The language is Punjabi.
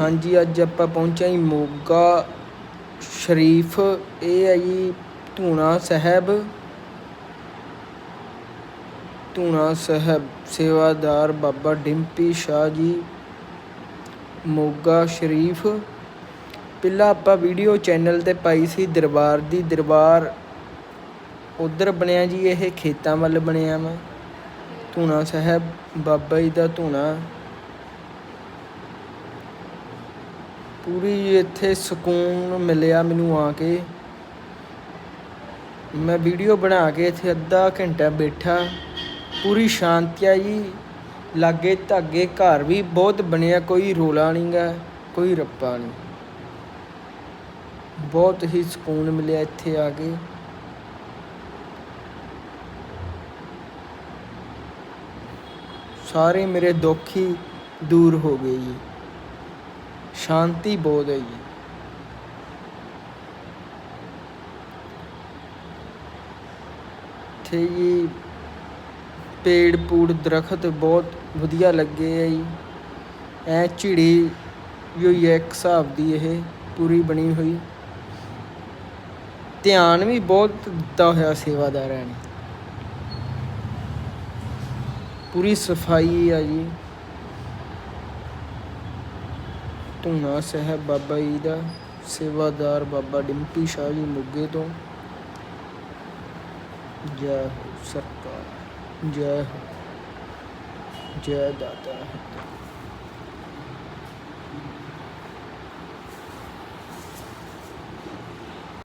ਹਾਂਜੀ, ਅੱਜ ਆਪਾਂ ਪਹੁੰਚੇ ਜੀ ਮੋਗਾ ਸ਼ਰੀਫ। ਇਹ ਹੈ ਜੀ ਧੂਣਾ ਸਾਹਿਬ। ਧੂਣਾ ਸਾਹਿਬ, ਸੇਵਾਦਾਰ ਬਾਬਾ ਡਿੰਪੀ ਸ਼ਾਹ ਜੀ, ਮੋਗਾ ਸ਼ਰੀਫ। ਪਹਿਲਾਂ ਆਪਾਂ ਵੀਡੀਓ ਚੈਨਲ ਤੇ ਪਾਈ ਸੀ ਦਰਬਾਰ ਦੀ। ਦਰਬਾਰ ਉਧਰ ਬਣਿਆ ਜੀ, ਇਹ ਖੇਤਾਂ ਵੱਲ ਬਣਿਆ ਵਾ। ਧੂਣਾ ਸਾਹਿਬ, ਬਾਬਾ ਜੀ ਦਾ ਧੂਣਾ। ਪੂਰੀ ਇੱਥੇ ਸਕੂਨ ਮਿਲਿਆ ਮੈਨੂੰ ਆ ਕੇ। ਮੈਂ ਵੀਡੀਓ ਬਣਾ ਕੇ ਇੱਥੇ ਅੱਧਾ ਘੰਟਾ ਬੈਠਾ। ਪੂਰੀ ਸ਼ਾਂਤੀ ਆ ਜੀ ਲਾਗੇ ਧਾਗੇ ਘਰ ਵੀ ਬਹੁਤ ਬਣਿਆ, ਕੋਈ ਰੋਲਾ ਨਹੀਂਗਾ ਕੋਈ ਰੱਪਾ ਨਹੀਂ ਬਹੁਤ ਹੀ ਸਕੂਨ ਮਿਲਿਆ ਇੱਥੇ ਆ ਕੇ। ਸਾਰੇ ਮੇਰੇ ਦੁੱਖ ਹੀ ਦੂਰ ਹੋ ਗਏ ਜੀ। ਸ਼ਾਂਤੀ ਬਹੁਤ ਹੈ ਜੀ। ਇੱਥੇ ਜੀ ਪੇੜ ਪੂੜ ਦਰਖਤ ਬਹੁਤ ਵਧੀਆ ਲੱਗੇ ਆ ਜੀ। ਐ ਝਿੜੀ ਵੀ ਹੋਈ ਹੈ ਇੱਕ ਹਿਸਾਬ ਦੀ ਇਹ, ਪੂਰੀ ਬਣੀ ਹੋਈ। ਧਿਆਨ ਵੀ ਬਹੁਤ ਦਿੱਤਾ ਹੋਇਆ ਸੇਵਾਦਾਰਾਂ ਨੇ। ਪੂਰੀ ਸਫ਼ਾਈ ਆ ਜੀ। ਧੂਣਾ ਸਾਹਿਬ ਬਾਬਾ ਜੀ ਦਾ ਸੇਵਾਦਾਰ ਬਾਬਾ ਡਿੰਪੀ ਸ਼ਾਹ ਜੀ ਮੁੱਗੇ ਤੋਂ। ਜੈ ਹੋ ਸਰਕਾਰ, ਜੈ ਹੋ, ਜੈ ਦਾਤਾ